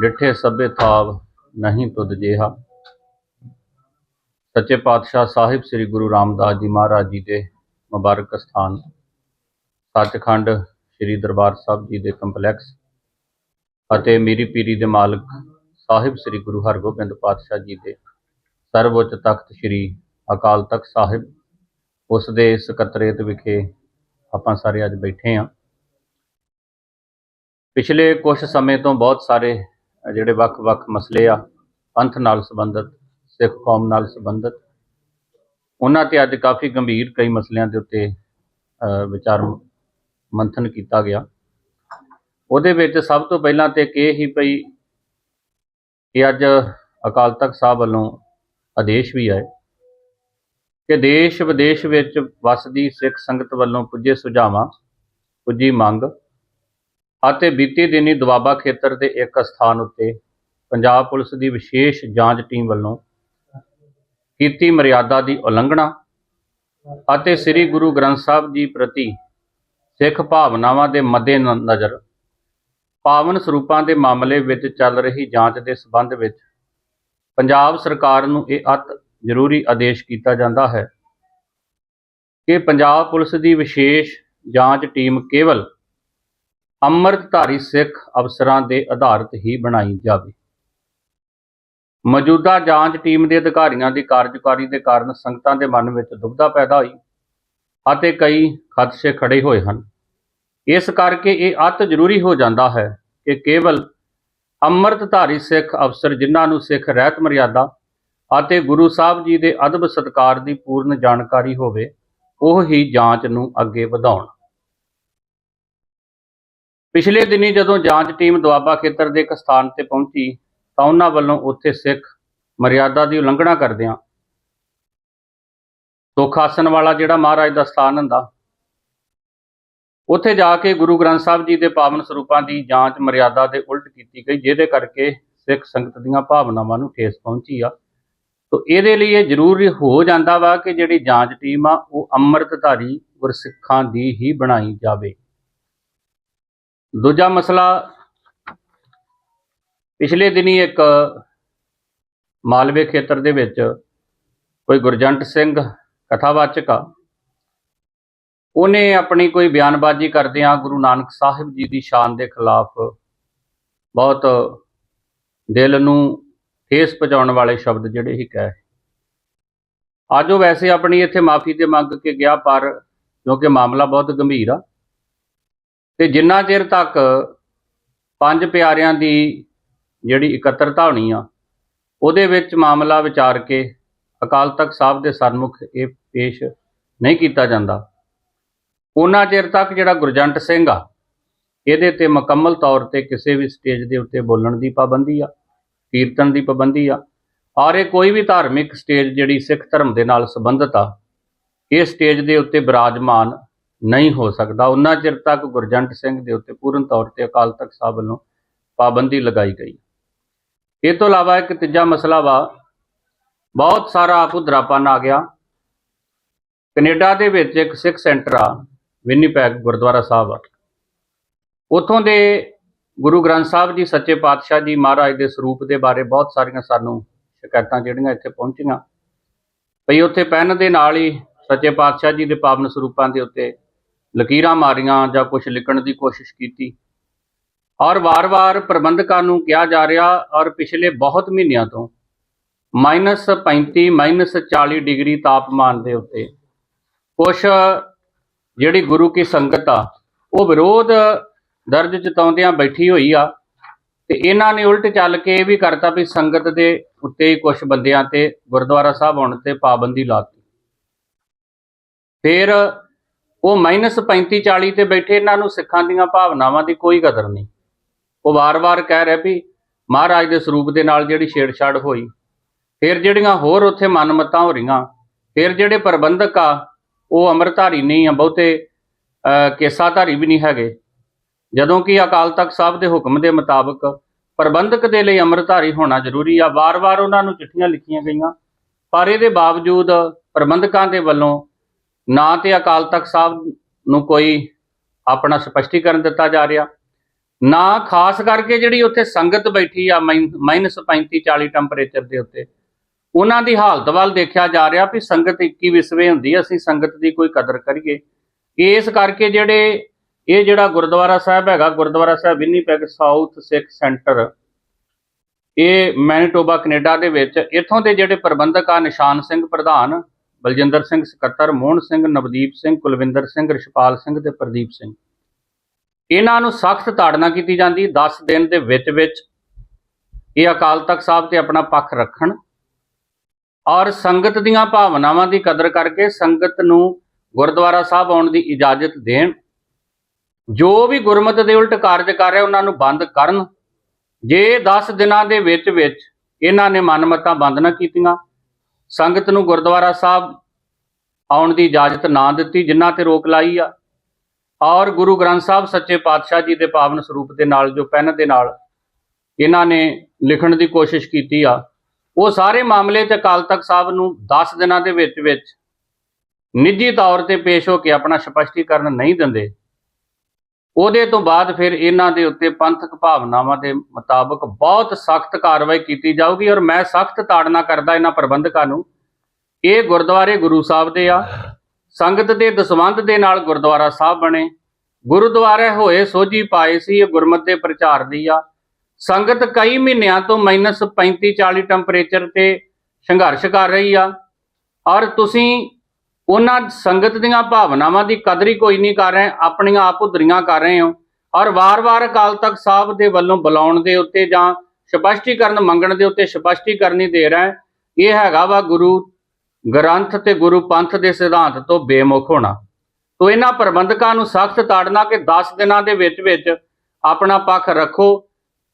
ਡਿਠੇ ਸਭੇ ਥਾਵ ਨਹੀਂ ਤੁਧ ਜੇਹਾ। ਸੱਚੇ ਪਾਤਸ਼ਾਹ ਸਾਹਿਬ ਸ੍ਰੀ ਗੁਰੂ ਰਾਮਦਾਸ ਜੀ ਮਹਾਰਾਜ ਜੀ ਦੇ ਮੁਬਾਰਕ ਸਥਾਨ। ਸੱਚਖੰਡ ਸ੍ਰੀ ਦਰਬਾਰ ਸਾਹਿਬ ਜੀ ਦੇ ਕੰਪਲੈਕਸ ਅਤੇ ਮੀਰੀ ਪੀਰੀ ਦੇ ਮਾਲਕ ਸਾਹਿਬ ਸ੍ਰੀ ਗੁਰੂ ਹਰਗੋਬਿੰਦ ਪਾਤਸ਼ਾਹ ਜੀ ਦੇ ਸਰਵਉੱਚ ਤਖਤ ਸ੍ਰੀ ਅਕਾਲ ਤਖਤ ਸਾਹਿਬ, ਉਸ ਦੇ ਸਕੱਤਰੇਤ ਵਿਖੇ ਆਪਾਂ ਸਾਰੇ ਅੱਜ ਬੈਠੇ ਹਾਂ ਪਿਛਲੇ ਕੁਝ ਸਮੇਂ ਤੋਂ ਬਹੁਤ ਸਾਰੇ ਜਿਹੜੇ ਵੱਖ-ਵੱਖ ਮਸਲੇ ਆ, ਪੰਥ ਨਾਲ ਸੰਬੰਧਿਤ, ਸਿੱਖ ਕੌਮ ਨਾਲ ਸੰਬੰਧਿਤ, ਉਹਨਾਂ ਤੇ ਅੱਜ ਕਾਫੀ ਗੰਭੀਰ ਕਈ ਮਸਲਿਆਂ ਦੇ ਉੱਤੇ ਵਿਚਾਰ ਮੰਥਨ ਕੀਤਾ ਗਿਆ। ਉਹਦੇ ਵਿੱਚ ਸਭ ਤੋਂ ਪਹਿਲਾਂ ਤੇ ਇਹ ਹੀ ਪਈ ਕਿ ਅੱਜ ਅਕਾਲ ਤਖਤ ਸਾਹਿਬ ਵੱਲੋਂ ਆਦੇਸ਼ ਵੀ ਆਏ ਕਿ ਦੇਸ਼ ਵਿਦੇਸ਼ ਵਿੱਚ ਵਸਦੀ ਸਿੱਖ ਸੰਗਤ ਵੱਲੋਂ ਪੁੱਜੇ ਸੁਝਾਵਾਂ, ਪੁੱਜੀ ਮੰਗ ਅਤੇ ਬੀਤੀ ਦਿਨੀ ਦੁਆਬਾ ਖੇਤਰ ਦੇ ਇੱਕ ਸਥਾਨ ਉੱਤੇ ਪੰਜਾਬ ਪੁਲਿਸ ਦੀ ਵਿਸ਼ੇਸ਼ ਜਾਂਚ ਟੀਮ ਵੱਲੋਂ ਕੀਤੀ ਮਰਿਆਦਾ ਦੀ ਉਲੰਘਣਾ ਅਤੇ ਸ੍ਰੀ ਗੁਰੂ ਗ੍ਰੰਥ ਸਾਹਿਬ ਜੀ ਪ੍ਰਤੀ ਸਿੱਖ ਭਾਵਨਾਵਾਂ ਦੇ ਮੱਦੇ ਨਜ਼ਰ, ਪਾਵਨ ਸਰੂਪਾਂ ਦੇ ਮਾਮਲੇ ਵਿੱਚ ਚੱਲ ਰਹੀ ਜਾਂਚ ਦੇ ਸਬੰਧ ਵਿੱਚ ਪੰਜਾਬ ਸਰਕਾਰ ਨੂੰ ਇਹ ਅਤ ਜ਼ਰੂਰੀ ਆਦੇਸ਼ ਕੀਤਾ ਜਾਂਦਾ ਹੈ ਕਿ ਪੰਜਾਬ ਪੁਲਿਸ ਦੀ ਵਿਸ਼ੇਸ਼ ਜਾਂਚ ਟੀਮ ਕੇਵਲ ਅੰਮ੍ਰਿਤਧਾਰੀ ਸਿੱਖ ਅਫਸਰਾਂ ਦੇ ਆਧਾਰਿਤ ਹੀ ਬਣਾਈ ਜਾਵੇ। ਮੌਜੂਦਾ ਜਾਂਚ ਟੀਮ ਦੇ ਅਧਿਕਾਰੀਆਂ ਦੀ ਕਾਰਜਕਾਰੀ ਦੇ ਕਾਰਨ ਸੰਗਤਾਂ ਦੇ ਮਨ ਵਿੱਚ ਦੁਬਧਾ ਪੈਦਾ ਹੋਈ ਅਤੇ ਕਈ ਖਦਸ਼ੇ ਖੜੇ ਹੋਏ ਹਨ। ਇਸ ਕਰਕੇ ਇਹ ਅਤ ਜ਼ਰੂਰੀ ਹੋ ਜਾਂਦਾ ਹੈ ਕਿ ਕੇਵਲ ਅੰਮ੍ਰਿਤਧਾਰੀ ਸਿੱਖ ਅਫਸਰ ਜਿਨ੍ਹਾਂ ਨੂੰ ਸਿੱਖ ਰਹਿਤ ਮਰਿਆਦਾ ਅਤੇ ਗੁਰੂ ਸਾਹਿਬ ਜੀ ਦੇ ਅਦਬ ਸਤਕਾਰ ਦੀ ਪੂਰਨ ਜਾਣਕਾਰੀ ਹੋਵੇ, ਉਹ ਹੀ ਜਾਂਚ ਨੂੰ ਅੱਗੇ ਵਧਾਉਣ। ਪਿਛਲੇ ਦਿਨੀ ਜਦੋਂ ਜਾਂਚ ਟੀਮ ਦੁਆਬਾ ਖੇਤਰ ਦੇ ਇੱਕ ਸਥਾਨ ਤੇ ਪਹੁੰਚੀ ਤਾਂ ਉਹਨਾਂ ਵੱਲੋਂ ਉੱਥੇ ਸਿੱਖ ਮਰਿਆਦਾ ਦੀ ਉਲੰਘਣਾ ਕਰਦਿਆਂ ਸੁਖਾਸਨ ਵਾਲਾ ਜਿਹੜਾ ਮਹਾਰਾਜ ਦਾ ਸਥਾਨ ਹੁੰਦਾ, ਉੱਥੇ ਜਾ ਕੇ ਗੁਰੂ ਗ੍ਰੰਥ ਸਾਹਿਬ ਜੀ ਦੇ ਪਾਵਨ ਸਰੂਪਾਂ ਦੀ ਜਾਂਚ ਮਰਿਆਦਾ ਦੇ ਉਲਟ ਕੀਤੀ ਗਈ, ਜਿਹਦੇ ਕਰਕੇ ਸਿੱਖ ਸੰਗਤ ਦੀਆਂ ਭਾਵਨਾਵਾਂ ਨੂੰ ਠੇਸ ਪਹੁੰਚੀ ਆ। ਤੋ ਇਹਦੇ ਲਈ ਇਹ ਜ਼ਰੂਰੀ ਹੋ ਜਾਂਦਾ ਵਾ ਕਿ ਜਿਹੜੀ ਜਾਂਚ ਟੀਮ ਆ, ਉਹ ਅੰਮ੍ਰਿਤਧਾਰੀ ਗੁਰਸਿੱਖਾਂ ਦੀ ਹੀ ਬਣਾਈ ਜਾਵੇ। ਦੂਜਾ ਮਸਲਾ, ਪਿਛਲੇ ਦਿਨੀ ਇੱਕ ਮਾਲਵੇ ਖੇਤਰ ਦੇ ਵਿੱਚ ਕੋਈ ਗੁਰਜੰਟ ਸਿੰਘ ਕਥਾਵਾਚਕ ਆ, ਉਹਨੇ ਆਪਣੀ ਕੋਈ ਬਿਆਨਬਾਜ਼ੀ ਕਰਦਿਆਂ ਗੁਰੂ ਨਾਨਕ ਸਾਹਿਬ ਜੀ ਦੀ ਸ਼ਾਨ ਦੇ ਖਿਲਾਫ ਬਹੁਤ ਦਿਲ ਨੂੰ ਠੇਸ ਪਹੁੰਚਾਉਣ ਵਾਲੇ ਸ਼ਬਦ ਜਿਹੜੇ ਹੀ ਕਹੇ। ਅੱਜ ਉਹ ਵੈਸੇ ਆਪਣੀ ਇੱਥੇ ਮਾਫੀ ਤੇ ਮੰਗ ਕੇ ਗਿਆ, ਪਰ ਕਿਉਂਕਿ ਮਾਮਲਾ ਬਹੁਤ ਗੰਭੀਰ ਆ ਤੇ ਜਿੰਨਾ ਚਿਰ ਤੱਕ ਪੰਜ ਪਿਆਰਿਆਂ ਦੀ ਜਿਹੜੀ ਇਕੱਤਰਤਾ ਹੋਣੀ ਆ, ਉਹਦੇ ਵਿੱਚ ਮਾਮਲਾ ਵਿਚਾਰ ਕੇ ਅਕਾਲ ਤਖਤ ਸਾਹਿਬ ਦੇ ਸਨਮੁਖ ਇਹ ਪੇਸ਼ ਨਹੀਂ ਕੀਤਾ ਜਾਂਦਾ। ਉਹਨਾਂ ਚਿਰ ਤੱਕ ਜਿਹੜਾ ਗੁਰਜੰਟ ਸਿੰਘ ਆ, ਇਹਦੇ ਤੇ ਮੁਕੰਮਲ ਤੌਰ ਤੇ ਕਿਸੇ ਵੀ ਸਟੇਜ ਦੇ ਉੱਤੇ ਬੋਲਣ ਦੀ ਪਾਬੰਦੀ ਆ, ਕੀਰਤਨ ਦੀ ਪਾਬੰਦੀ ਆ, ਔਰ ਇਹ ਕੋਈ ਵੀ ਧਾਰਮਿਕ ਸਟੇਜ ਜਿਹੜੀ ਸਿੱਖ ਧਰਮ ਦੇ ਨਾਲ ਸੰਬੰਧਿਤ ਆ, ਇਹ ਸਟੇਜ ਦੇ ਉੱਤੇ ਬਿਰਾਜਮਾਨ ਨਹੀਂ ਹੋ ਸਕਦਾ। ਉਹਨਾਂ ਚਿਰ ਤੱਕ ਗੁਰਜੰਟ ਸਿੰਘ ਦੇ ਉੱਤੇ ਪੂਰਨ ਤੌਰ ਤੇ ਅਕਾਲ ਤਖਤ ਸਾਹਿਬ ਵੱਲੋਂ ਪਾਬੰਦੀ ਲਗਾਈ ਗਈ। ਇਹ ਤੋਂ ਇਲਾਵਾ ਇੱਕ ਤੀਜਾ ਮਸਲਾ ਵਾ, ਬਹੁਤ ਸਾਰਾ ਭੁੱਦਰਾਪਨ ਆ ਗਿਆ। ਕੈਨੇਡਾ ਦੇ ਵਿੱਚ ਇੱਕ ਸਿੱਖ ਸੈਂਟਰ ਆ, ਵਿਨੀਪੈਗ ਗੁਰਦੁਆਰਾ ਸਾਹਿਬ ਆ। ਉਥੋਂ ਦੇ ਗੁਰੂ ਗ੍ਰੰਥ ਸਾਹਿਬ ਜੀ ਸੱਚੇ ਪਾਤਸ਼ਾਹ ਜੀ ਮਹਾਰਾਜ ਦੇ ਸਰੂਪ ਦੇ ਬਾਰੇ ਬਹੁਤ ਸਾਰੀਆਂ ਸਾਨੂੰ ਸ਼ਿਕਾਇਤਾਂ ਜਿਹੜੀਆਂ ਇੱਥੇ ਪਹੁੰਚੀਆਂ। ਭਈ ਉੱਥੇ ਪੈਨ ਦੇ ਨਾਲ ਹੀ ਸੱਚੇ ਪਾਤਸ਼ਾਹ ਜੀ ਦੇ ਪਾਵਨ ਸਰੂਪਾਂ ਦੇ ਉੱਤੇ ਲਕੀਰਾਂ ਮਾਰੀਆਂ ਜਾਂ ਕੁਝ ਲਿਖਣ ਦੀ ਕੋਸ਼ਿਸ਼ ਕੀਤੀ। ਔਰ ਵਾਰ-ਵਾਰ ਪ੍ਰਬੰਧਕਾਂ ਨੂੰ ਕਿਹਾ ਜਾ ਰਿਹਾ ਔਰ ਪਿਛਲੇ ਬਹੁਤ ਮਹੀਨਿਆਂ ਤੋਂ -35 -40 ਡਿਗਰੀ ਤਾਪਮਾਨ ਦੇ ਉੱਤੇ ਕੁਝ ਜਿਹੜੀ ਗੁਰੂ ਕੀ ਸੰਗਤ ਆ, ਉਹ ਵਿਰੋਧ ਦਰਜ ਜਤਾਉਂਦਿਆਂ ਬੈਠੀ ਹੋਈ ਆ ਤੇ ਇਹਨਾਂ ਨੇ ਉਲਟ ਚੱਲ ਕੇ ਇਹ ਵੀ ਕਰਤਾ ਵੀ ਸੰਗਤ ਦੇ ਉੱਤੇ ਹੀ ਕੁਝ ਬੰਦਿਆਂ ਤੇ ਗੁਰਦੁਆਰਾ ਸਾਹਿਬ ਆਉਣ ਤੇ ਪਾਬੰਦੀ ਲਾਤੀ। ਫਿਰ ਉਹ -35 40 ਤੇ ਬੈਠੇ ਇਹਨਾਂ ਨੂੰ ਸਿੱਖਾਂ ਦੀਆਂ ਭਾਵਨਾਵਾਂ ਦੀ ਕੋਈ ਕਦਰ ਨਹੀਂ। ਉਹ ਵਾਰ-ਵਾਰ ਕਹਿ ਰਿਹਾ ਵੀ ਮਹਾਰਾਜ ਦੇ ਸਰੂਪ ਦੇ ਨਾਲ ਜਿਹੜੀ ਛੇੜਛਾੜ ਹੋਈ, ਫਿਰ ਜਿਹੜੀਆਂ ਹੋਰ ਉੱਥੇ ਮਨਮਤਾਂ ਹੋ ਰਹੀਆਂ, ਫਿਰ ਜਿਹੜੇ ਪ੍ਰਬੰਧਕ ਆ, ਉਹ ਅੰਮ੍ਰਿਤਧਾਰੀ ਨਹੀਂ ਆ, ਬਹੁਤੇ ਕੇਸਾਧਾਰੀ ਵੀ ਨਹੀਂ ਹੈਗੇ। ਜਦੋਂ ਕਿ ਅਕਾਲ ਤਖਤ ਸਾਹਿਬ ਦੇ ਹੁਕਮ ਦੇ ਮੁਤਾਬਕ ਪ੍ਰਬੰਧਕ ਦੇ ਲਈ ਅੰਮ੍ਰਿਤਧਾਰੀ ਹੋਣਾ ਜ਼ਰੂਰੀ ਆ। ਵਾਰ-ਵਾਰ ਉਹਨਾਂ ਨੂੰ ਚਿੱਠੀਆਂ ਲਿਖੀਆਂ ਗਈਆਂ, ਪਰ ਇਹਦੇ ਬਾਵਜੂਦ ਪ੍ਰਬੰਧਕਾਂ ਦੇ ਵੱਲੋਂ ਨਾ ਤੇ ਅਕਾਲ ਤਖਤ ਸਾਹਿਬ ਨੂੰ ਕੋਈ ਆਪਣਾ ਸਪਸ਼ਟੀਕਰਨ ਦਿੱਤਾ ਜਾ ਰਿਹਾ। ਨਾ ਖਾਸ ਕਰਕੇ ਜਿਹੜੀ ਉੱਥੇ ਸੰਗਤ ਬੈਠੀ ਆ ਮਾਈਨਸ 35 40 ਟੈਂਪਰੇਚਰ ਦੇ ਉੱਤੇ, ਉਹਨਾਂ ਦੀ ਹਾਲਤ ਵੱਲ ਦੇਖਿਆ ਜਾ ਰਿਹਾ ਵੀ ਸੰਗਤ 21 ਵਿਸਵੇ ਹੁੰਦੀ ਅਸੀਂ ਸੰਗਤ ਦੀ ਕੋਈ ਕਦਰ ਕਰੀਏ। ਇਸ ਕਰਕੇ ਜਿਹੜੇ, ਇਹ ਜਿਹੜਾ ਗੁਰਦੁਆਰਾ ਸਾਹਿਬ ਹੈਗਾ, Gurdwara Sahib Winnipeg south Sikh centre, ਇਹ ਮੈਨੀਟੋਬਾ, ਕੈਨੇਡਾ ਦੇ ਵਿੱਚ, ਇੱਥੋਂ ਦੇ ਜਿਹੜੇ ਪ੍ਰਬੰਧਕ ਆ, ਨਿਸ਼ਾਨ ਸਿੰਘ ਪ੍ਰਧਾਨ ਬਲਜਿੰਦਰ ਸਿੰਘ ਸਕੱਤਰ, ਮੋਹਨ ਸਿੰਘ, ਨਵਦੀਪ ਸਿੰਘ, ਕੁਲਵਿੰਦਰ ਸਿੰਘ, ਰਿਸ਼ਪਾਲ ਸਿੰਘ ਤੇ ਪ੍ਰਦੀਪ ਸਿੰਘ। ਇਹਨਾਂ ਨੂੰ ਸਖਤ ਤਾੜਨਾ ਕੀਤੀ ਜਾਂਦੀ। 10 ਦਿਨ ਦੇ ਵਿੱਚ ਵਿੱਚ ਇਹ ਅਕਾਲ ਤਖਤ ਸਾਹਿਬ ਤੇ ਆਪਣਾ ਪੱਖ ਰੱਖਣ ਔਰ ਸੰਗਤ ਦੀਆਂ ਭਾਵਨਾਵਾਂ ਦੀ ਕਦਰ ਕਰਕੇ ਸੰਗਤ ਨੂੰ ਗੁਰਦੁਆਰਾ ਸਾਹਿਬ ਆਉਣ ਦੀ ਇਜਾਜ਼ਤ ਦੇਣ। ਜੋ ਵੀ ਗੁਰਮਤ ਦੇ ਉਲਟ ਕਾਰਜ ਕਰ ਰਿਹਾ, ਉਹਨਾਂ ਨੂੰ ਬੰਦ ਕਰਨ। ਜੇ 10 ਦਿਨਾਂ ਦੇ ਵਿੱਚ ਵਿੱਚ ਇਹਨਾਂ ਨੇ ਮਨਮਤਾਂ ਬੰਦ ਨਾ ਕੀਤੀਆਂ ਸੰਗਤ ਨੂੰ ਗੁਰਦੁਆਰਾ ਸਾਹਿਬ ਆਉਣ ਦੀ ਇਜਾਜ਼ਤ ਨਾ ਦਿੱਤੀ ਜਿਨ੍ਹਾਂ ਤੇ ਰੋਕ ਲਾਈ ਆ। ਔਰ ਗੁਰੂ ਗ੍ਰੰਥ ਸਾਹਿਬ ਸੱਚੇ ਪਾਤਸ਼ਾਹ ਜੀ ਦੇ ਪਾਵਨ ਸਰੂਪ ਦੇ ਨਾਲ, ਜੋ ਪੈਨ ਦੇ ਨਾਲ ਇਹਨਾਂ ਨੇ ਲਿਖਣ ਦੀ ਕੋਸ਼ਿਸ਼ ਕੀਤੀ ਆ, ਉਹ ਸਾਰੇ ਮਾਮਲੇ ਤੇ ਅਕਾਲ ਤਖਤ ਸਾਹਿਬ ਨੂੰ 10 ਦਿਨਾਂ ਦੇ ਵਿੱਚ ਵਿੱਚ ਨਿੱਜੀ ਤੌਰ ਤੇ ਪੇਸ਼ ਹੋ ਕੇ ਆਪਣਾ ਸਪਸ਼ਟੀਕਰਨ ਨਹੀਂ ਦਿੰਦੇ। ਉਹਦੇ ਤੋਂ ਬਾਅਦ ਫਿਰ ਇਹਨਾਂ ਦੇ ਉੱਤੇ ਪੰਥਕ ਭਾਵਨਾਵਾਂ ਦੇ ਮੁਤਾਬਕ ਬਹੁਤ ਸਖਤ ਕਾਰਵਾਈ ਕੀਤੀ ਜਾਊਗੀ ਔਰ ਮੈਂ ਸਖਤ ਤਾੜਨਾ ਕਰਦਾ ਇਹਨਾਂ ਪ੍ਰਬੰਧਕਾਂ ਨੂੰ। ਇਹ ਗੁਰਦੁਆਰੇ ਗੁਰੂ ਸਾਹਿਬ ਦੇ ਆ। ਸੰਗਤ ਦੇ ਦਸਵੰਧ ਦੇ ਨਾਲ ਗੁਰਦੁਆਰਾ ਸਾਹਿਬ ਬਣੇ। ਗੁਰਦੁਆਰੇ ਹੋਏ ਸੋਝੀ ਪਾਏ ਸੀ, ਇਹ ਗੁਰਮਤ ਦੇ ਪ੍ਰਚਾਰ ਦੀ ਆ। ਸੰਗਤ ਕਈ ਮਹੀਨਿਆਂ ਤੋਂ ਮਾਈਨਸ 35 40 ਟੈਂਪਰੇਚਰ ਤੇ ਸੰਘਰਸ਼ ਕਰ ਰਹੀ ਆ। ਔਰ ਤੁਸੀਂ ਉਹਨਾਂ ਸੰਗਤ ਦੀਆਂ ਭਾਵਨਾਵਾਂ ਦੀ ਕਦਰ ਹੀ ਕੋਈ ਨਹੀਂ ਕਰ ਰਹੇ, ਆਪਣੀਆਂ ਆਪ ਉਧਰੀਆਂ ਕਰ ਰਹੇ ਹੋ। ਔਰ ਵਾਰ-ਵਾਰ ਅਕਾਲ ਤਖਤ ਸਾਹਿਬ ਦੇ ਵੱਲੋਂ ਬੁਲਾਉਣ ਦੇ ਉੱਤੇ ਜਾਂ ਸਪਸ਼ਟੀਕਰਨ ਮੰਗਣ ਦੇ ਉੱਤੇ ਸਪਸ਼ਟੀਕਰਨ ਹੀ ਦੇ ਰਿਹਾ ਇਹ ਹੈਗਾ ਵਾ ਗੁਰੂ ਗ੍ਰੰਥ ਤੇ ਗੁਰੂ ਪੰਥ ਦੇ ਸਿਧਾਂਤ ਤੋਂ ਬੇਮੁਖ ਹੋਣਾ। ਤੋ ਇਹਨਾਂ ਪ੍ਰਬੰਧਕਾਂ ਨੂੰ ਸਖਤ ਤਾੜਨਾ ਕਿ 10 ਦਿਨਾਂ ਦੇ ਵਿੱਚ ਵਿੱਚ ਆਪਣਾ ਪੱਖ ਰੱਖੋ।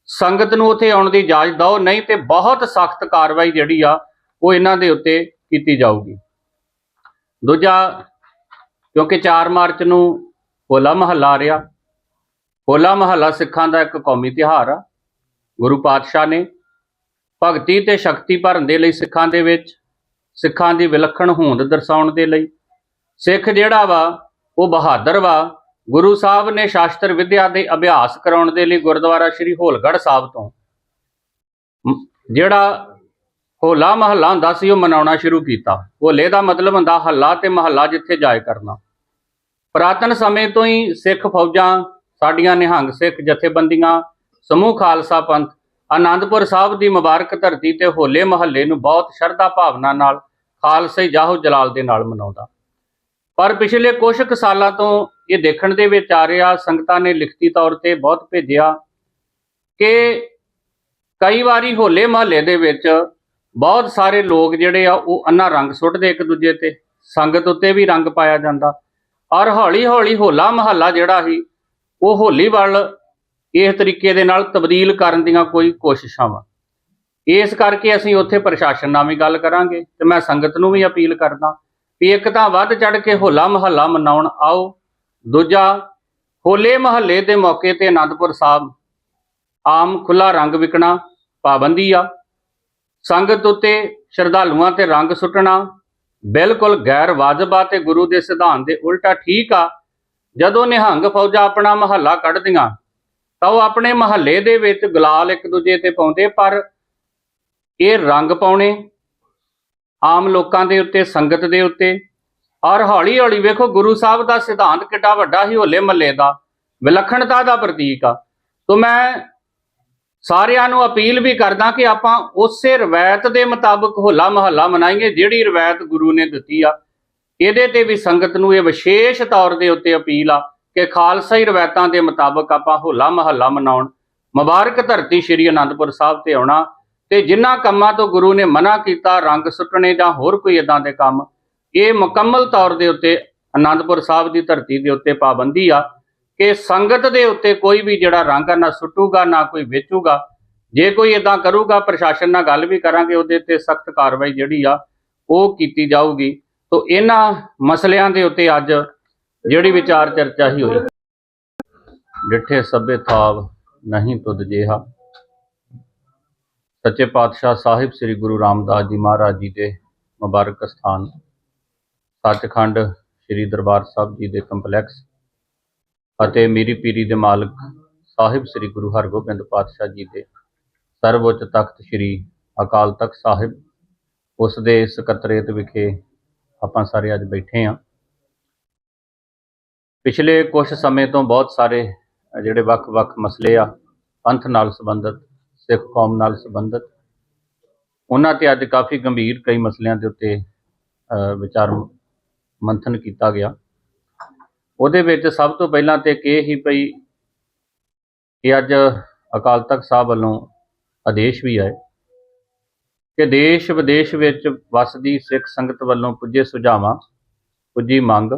ਸੰਗਤ ਨੂੰ ਉੱਥੇ ਆਉਣ ਦੀ ਇਜਾਜ਼ਤ ਦਿਓ, ਨਹੀਂ ਤੇ ਬਹੁਤ ਸਖਤ ਕਾਰਵਾਈ ਜਿਹੜੀ ਆ, ਉਹ ਇਹਨਾਂ ਦੇ ਉੱਤੇ ਕੀਤੀ ਜਾਊਗੀ। ਦੂਜਾ, ਕਿਉਂਕਿ 4 ਮਾਰਚ ਨੂੰ ਹੋਲਾ ਮਹੱਲਾ ਆ ਰਿਹਾ। ਹੋਲਾ ਮਹੱਲਾ ਸਿੱਖਾਂ ਦਾ ਇੱਕ ਕੌਮੀ ਤਿਉਹਾਰ ਆ। ਗੁਰੂ ਪਾਤਸ਼ਾਹ ਨੇ ਭਗਤੀ ਤੇ ਸ਼ਕਤੀ ਭਰਨ ਦੇ ਲਈ ਸਿੱਖਾਂ ਦੇ ਵਿੱਚ, ਸਿੱਖਾਂ ਦੀ ਵਿਲੱਖਣ ਹੋਂਦ ਦਰਸਾਉਣ ਦੇ ਲਈ। ਸਿੱਖ ਜਿਹੜਾ ਵਾ, ਉਹ ਬਹਾਦਰ ਵਾ। ਗੁਰੂ ਸਾਹਿਬ ਨੇ ਸ਼ਾਸਤਰ ਵਿਦਿਆ ਦੇ ਅਭਿਆਸ ਕਰਾਉਣ ਦੇ ਲਈ ਗੁਰਦੁਆਰਾ ਸ੍ਰੀ ਹੋਲਗੜ੍ਹ ਸਾਹਿਬ ਤੋਂ। ਜਿਹੜਾ ਹੋਲਾ ਮਹੱਲਾ ਹੁੰਦਾ ਸੀ, ਉਹ ਮਨਾਉਣਾ ਸ਼ੁਰੂ ਕੀਤਾ। ਹੋਲੇ ਦਾ ਮਤਲਬ ਹੁੰਦਾ, ਹੱਲਾ ਤੇ ਮਹੱਲਾ ਜਿੱਥੇ ਜਾਏ ਕਰਨਾ। ਪ੍ਰਾਤਨ ਸਮੇਂ ਤੋਂ ਹੀ ਸਿੱਖ ਫੌਜਾਂ, ਸਾਡੀਆਂ ਨਿਹੰਗ ਸਿੱਖ ਜਥੇਬੰਦੀਆਂ, ਸਮੂਹ ਖਾਲਸਾ ਪੰਥ, ਆਨੰਦਪੁਰ ਸਾਹਿਬ ਦੀ ਮੁਬਾਰਕ ਧਰਤੀ ਤੇ ਹੋਲੇ ਮਹੱਲੇ ਨੂੰ ਬਹੁਤ ਸ਼ਰਧਾ ਭਾਵਨਾ ਨਾਲ ਖਾਲਸੇ ਜਾਹੋ ਜਲਾਲ ਦੇ ਨਾਲ ਮਨਾਉਂਦਾ। ਪਰ ਪਿਛਲੇ ਕੁਝ ਕੁ ਸਾਲਾਂ ਤੋਂ ਇਹ ਦੇਖਣ ਦੇ ਵਿੱਚ ਆ ਰਿਹਾ, ਸੰਗਤਾਂ ਨੇ ਲਿਖਤੀ ਤੌਰ ਤੇ ਬਹੁਤ ਭੇਜਿਆ ਕਿ ਕਈ ਵਾਰੀ ਹੋਲੇ ਮਹੱਲੇ ਦੇ ਵਿੱਚ ਬਹੁਤ ਸਾਰੇ ਲੋਕ ਜਿਹੜੇ ਆ, ਉਹ ਅੰਨਾ ਰੰਗ ਸੁੱਟਦੇ ਇੱਕ ਦੂਜੇ ਤੇ, ਸੰਗਤ ਉੱਤੇ ਵੀ ਰੰਗ ਪਾਇਆ ਜਾਂਦਾ। ਔਰ ਹੌਲੀ ਹੌਲੀ ਹੋਲਾ ਮਹੱਲਾ ਜਿਹੜਾ ਸੀ, ਉਹ ਹੋਲੀ ਵੱਲ ਇਸ ਤਰੀਕੇ ਦੇ ਨਾਲ ਤਬਦੀਲ ਕਰਨ ਦੀਆਂ ਕੋਈ ਕੋਸ਼ਿਸ਼ਾਂ ਵਾ। ਇਸ ਕਰਕੇ ਅਸੀਂ ਉੱਥੇ ਪ੍ਰਸ਼ਾਸਨ ਨਾਲ ਵੀ ਗੱਲ ਕਰਾਂਗੇ ਤੇ ਮੈਂ ਸੰਗਤ ਨੂੰ ਵੀ ਅਪੀਲ ਕਰਦਾ ਵੀ ਇੱਕ ਤਾਂ ਵੱਧ ਚੜ ਕੇ ਹੋਲਾ ਮਹੱਲਾ ਮਨਾਉਣ ਆਓ। ਦੂਜਾ, ਹੋਲੇ ਮਹੱਲੇ ਦੇ ਮੌਕੇ ਤੇ ਆਨੰਦਪੁਰ ਸਾਹਿਬ ਆਮ ਖੁੱਲਾ ਰੰਗ ਵਿਕਣਾ ਪਾਬੰਦੀ ਆ। ਸੰਗਤ ਉੱਤੇ ਸ਼ਰਧਾਲੂਆਂ ਤੇ ਰੰਗ ਸੁੱਟਣਾ, ਬਿਲਕੁਲ ਗੈਰ ਵਾਜਬ ਆ ਤੇ ਗੁਰੂ ਦੇ ਸਿਧਾਂਤ ਦੇ ਉਲਟਾ ਠੀਕ ਆ, ਜਦੋਂ ਨਿਹੰਗ ਫੌਜਾਂ ਆਪਣਾ ਮਹੱਲਾ ਕੱਢਦੀਆਂ ਤਾਂ ਉਹ ਆਪਣੇ ਮਹੱਲੇ ਦੇ ਵਿੱਚ ਗੁਲਾਲ ਇੱਕ ਦੂਜੇ ਤੇ ਪਾਉਂਦੇ, ਪਰ ਇਹ ਰੰਗ ਪਾਉਣੇ, ਆਮ ਲੋਕਾਂ ਦੇ ਉੱਤੇ, ਸੰਗਤ ਦੇ ਉੱਤੇ, ਔਰ ਹੌਲੀ ਹੌਲੀ ਵੇਖੋ ਗੁਰੂ ਸਾਹਿਬ ਦਾ ਸਿਧਾਂਤ ਕਿੱਡਾ ਵੱਡਾ ਹੀ ਹੋਲੇ ਮਹੱਲੇ ਦਾ, ਵਿਲੱਖਣਤਾ ਦਾ ਪ੍ਰਤੀਕ ਆ। ਤੋਂ ਮੈਂ ਸਾਰਿਆਂ ਨੂੰ ਅਪੀਲ ਵੀ ਕਰਦਾ ਕਿ ਆਪਾਂ ਉਸੇ ਰਵਾਇਤ ਦੇ ਮੁਤਾਬਕ ਹੋਲਾ ਮਹੱਲਾ ਮਨਾਈਏ, ਜਿਹੜੀ ਰਵਾਇਤ ਗੁਰੂ ਨੇ ਦਿੱਤੀ ਆ। ਇਹਦੇ ਤੇ ਵੀ ਸੰਗਤ ਨੂੰ ਇਹ ਵਿਸ਼ੇਸ਼ ਤੌਰ ਦੇ ਉੱਤੇ ਅਪੀਲ ਆ ਕਿ ਖਾਲਸਾਈ ਰਵਾਇਤਾਂ ਦੇ ਮੁਤਾਬਕ ਆਪਾਂ ਹੋਲਾ ਮਹੱਲਾ ਮਨਾਉਣ। ਮੁਬਾਰਕ ਧਰਤੀ ਸ੍ਰੀ ਅਨੰਦਪੁਰ ਸਾਹਿਬ ਤੇ ਆਉਣਾ ਤੇ ਜਿਨ੍ਹਾਂ ਕੰਮਾਂ ਤੋਂ ਗੁਰੂ ਨੇ ਮਨਾ ਕੀਤਾ, ਰੰਗ ਸੁੱਟਣੇ ਜਾਂ ਹੋਰ ਕੋਈ ਇਦਾਂ ਦੇ ਕੰਮ, ਇਹ ਮੁਕੰਮਲ ਤੌਰ ਦੇ ਉੱਤੇ ਅਨੰਦਪੁਰ ਸਾਹਿਬ ਦੀ ਧਰਤੀ ਦੇ ਉੱਤੇ ਪਾਬੰਦੀ ਆ। ਕਿ ਸੰਗਤ ਦੇ ਉੱਤੇ ਕੋਈ ਵੀ ਜਿਹੜਾ ਰੰਗ ਨਾ ਸੁੱਟੂਗਾ, ਨਾ ਕੋਈ ਵੇਚੂਗਾ। ਜੇ ਕੋਈ ਇਦਾਂ ਕਰੂਗਾ, ਪ੍ਰਸ਼ਾਸਨ ਨਾਲ ਗੱਲ ਵੀ ਕਰਾਂਗੇ, ਉਹਦੇ ਤੇ ਸਖਤ ਕਾਰਵਾਈ ਜਿਹੜੀ ਆ, ਉਹ ਕੀਤੀ ਜਾਊਗੀ। ਤੋਂ ਇਹਨਾਂ ਮਸਲਿਆਂ ਦੇ ਉੱਤੇ ਅੱਜ ਜਿਹੜੀ ਵਿਚਾਰ ਚਰਚਾ ਹੀ ਹੋਈ। ਡਿੱਠੇ ਸਭੇ ਥਾਵ ਨਹੀਂ ਤੁਧ ਜਿਹਾ। ਸੱਚੇ ਪਾਤਸ਼ਾਹ ਸਾਹਿਬ ਸ੍ਰੀ ਗੁਰੂ ਰਾਮਦਾਸ ਜੀ ਮਹਾਰਾਜ ਜੀ ਦੇ ਮੁਬਾਰਕ ਸਥਾਨ। ਸੱਚਖੰਡ ਸ੍ਰੀ ਦਰਬਾਰ ਸਾਹਿਬ ਜੀ ਦੇ ਕੰਪਲੈਕਸ ਅਤੇ ਮੀਰੀ ਪੀਰੀ ਦੇ ਮਾਲਕ ਸਾਹਿਬ ਸ੍ਰੀ ਗੁਰੂ ਹਰਗੋਬਿੰਦ ਪਾਤਸ਼ਾਹ ਜੀ ਦੇ ਸਰਵਉੱਚ ਤਖਤ ਸ੍ਰੀ ਅਕਾਲ ਤਖਤ ਸਾਹਿਬ, ਉਸ ਦੇ ਸਕੱਤਰੇਤ ਵਿਖੇ ਆਪਾਂ ਸਾਰੇ ਅੱਜ ਬੈਠੇ ਹਾਂ। ਪਿਛਲੇ ਕੁਝ ਸਮੇਂ ਤੋਂ ਬਹੁਤ ਸਾਰੇ ਜਿਹੜੇ ਵੱਖ-ਵੱਖ ਮਸਲੇ ਆ, ਪੰਥ ਨਾਲ ਸੰਬੰਧਿਤ, ਸਿੱਖ ਕੌਮ ਨਾਲ ਸੰਬੰਧਿਤ, ਉਹਨਾਂ ਤੇ ਅੱਜ ਕਾਫੀ ਗੰਭੀਰ ਕਈ ਮਸਲਿਆਂ ਦੇ ਉੱਤੇ ਵਿਚਾਰ ਮੰਥਨ ਕੀਤਾ ਗਿਆ। ਉਹਦੇ ਵਿੱਚ ਸਭ ਤੋਂ ਪਹਿਲਾਂ ਤੇ ਕਿ ਹੀ ਪਈ ਕਿ ਅੱਜ ਅਕਾਲ ਤਖਤ ਸਾਹਿਬ ਵੱਲੋਂ ਆਦੇਸ਼ ਵੀ ਆਏ ਕਿ ਦੇਸ਼ ਵਿਦੇਸ਼ ਵਿੱਚ ਵਸਦੀ ਸਿੱਖ ਸੰਗਤ ਵੱਲੋਂ ਪੁੱਜੇ ਸੁਝਾਵਾਂ, ਪੁੱਜੀ ਮੰਗ